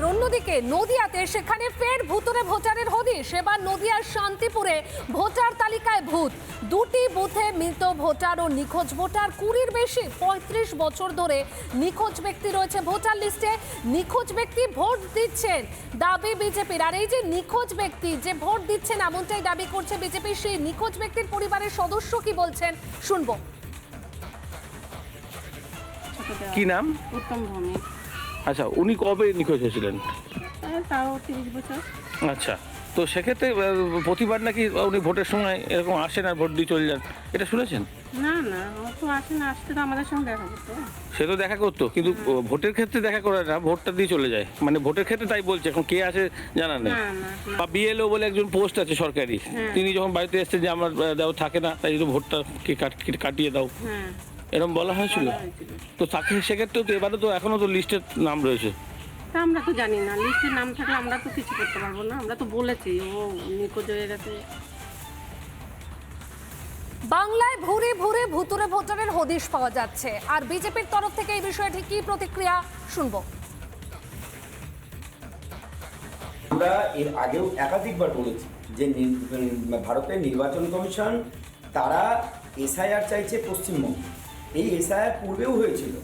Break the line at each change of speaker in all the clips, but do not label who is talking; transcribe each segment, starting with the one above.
আর অন্যদিকে নদিয়াতে সেখানে ফের ভুতুরে ভোটারের হদিশ। এবার নদিয়ার শান্তিপুরে ভোটার তালিকায় ভূত। দুটি বুথে মৃত ভোটার ও নিখোঁজ ভোটার। কুড়ির বেশি পঁয়ত্রিশ বছর ধরে নিখোঁজ ব্যক্তি রয়েছে ভোটার লিস্টে। নিখোঁজ ব্যক্তি ভোট দিচ্ছেন দাবি বিজেপির। আর এই যে নিখোঁজ ব্যক্তি যে ভোট দিচ্ছেন এমনটাই দাবি করছে বিজেপি। সেই নিখোঁজ ব্যক্তির পরিবারের সদস্য কি বলছেন? শুনব।
কি নাম?
উত্তম ভূমি
আচ্ছা উনি কবে নিখোঁজ হয়েছিলেন?
তাও তিরিশ বছর।
আচ্ছা তো সেক্ষেত্রে প্রতিবার নাকি উনি ভোটের সময় এরকম আসেন আর ভোট দিয়ে চলে যান? এটা শুনেছেন?
না না ও তো আসে না আসতে তো আমাদের সঙ্গে দেখা করতো।
সে তো দেখা করতো কিন্তু ভোটের ক্ষেত্রে দেখা করে না ভোটটা দিয়ে চলে যায়। মানে ভোটের ক্ষেত্রে তাই বলছে এখন কে আসে জানা নেই। বা বিএলও বলে একজন পোস্ট আছে সরকারি
হ্যাঁ।
তিনি যখন বাড়িতে এসছেন যে আমার দাও থাকে না তাই জন্য ভোটটা কাটিয়ে দাও।
হ্যাঁ।
এরকম বলা হয়েছিল? তো তাকে সেক্ষেত্রেও তো এবারে তো এখনও তো লিস্টের নাম রয়েছে।
তা আমরা তো জানি না লিস্টের নাম থাকলে আমরা তো কিছু করতে পারব না আমরা তো বলেছি ও নিখোঁজ হয়ে গেছে।
বাংলায় ভুরে ভুরে ভুতুরে ভোটারের হদিশ পাওয়া যাচ্ছে। আর বিজেপির তরফ থেকে এই বিষয়ে ঠিক কি প্রতিক্রিয়া শুনব?
আমরা এর আগেও একাধিকবার বলেছি যে ভারতের নির্বাচন কমিশন তারা এসআইআর চাইছে পশ্চিমবঙ্গ। এই এসআইআর পূর্বেও হয়েছিল।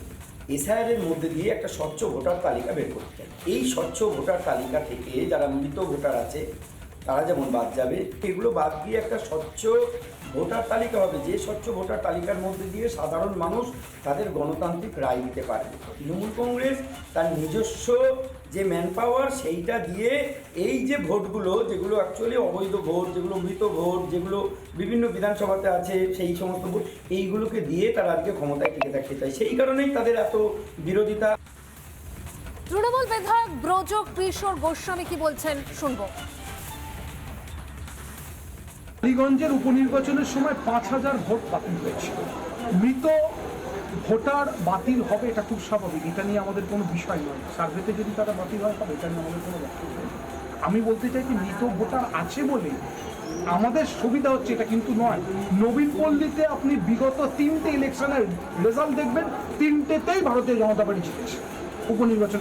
এসআইআরের মধ্যে দিয়ে একটা স্বচ্ছ ভোটার তালিকা বের করতে এই স্বচ্ছ ভোটার তালিকা থেকে যারা মৃত ভোটার আছে, তারা যেমন বাদ যাবে, এগুলো বাদ দিয়ে একটা স্বচ্ছ ভোটার তালিকা হবে। যে স্বচ্ছ ভোটার তালিকার মধ্যে দিয়ে সাধারণ মানুষ তাদের গণতান্ত্রিক রায় দিতে পারবে। তৃণমূল কংগ্রেস তার নিজস্ব যে ম্যান পাওয়ার সেইটা দিয়ে এই যে ভোটগুলো, যেগুলো অ্যাকচুয়ালি অবৈধ ভোট, যেগুলো মৃত ভোট, যেগুলো বিভিন্ন বিধানসভাতে আছে, সেই সমস্ত ভোট, এইগুলোকে দিয়ে তারা আজকে ক্ষমতায় টিকে থাকতে চায়। সেই কারণেই তাদের এত বিরোধিতা।
তৃণমূল বিধায়ক ব্রজ কিশোর গোস্বামী কি বলছেন? শুনব।
টালিগঞ্জের উপনির্বাচনের সময় পাঁচ হাজার ভোট বাতিল হয়েছিল মৃত ভোটার বাতিল হবে, এটা খুব স্বাভাবিক। এটা নিয়ে আমাদের কোনো বিষয় নয়। সার্ভেতে যদি তারা বাতিল হয়, তবে এটা নিয়ে আমাদের কোনো বক্তব্য আমি বলতে চাই যে মৃত ভোটার আছে বলে আমাদের সুবিধা হচ্ছে, এটা কিন্তু নয়। নবীন পল্লীতে আপনি বিগত তিনটে ইলেকশনের রেজাল্ট দেখবেন, তিনটেতেই ভারতীয় জনতা পার্টি জিতেছে। উপনির্বাচন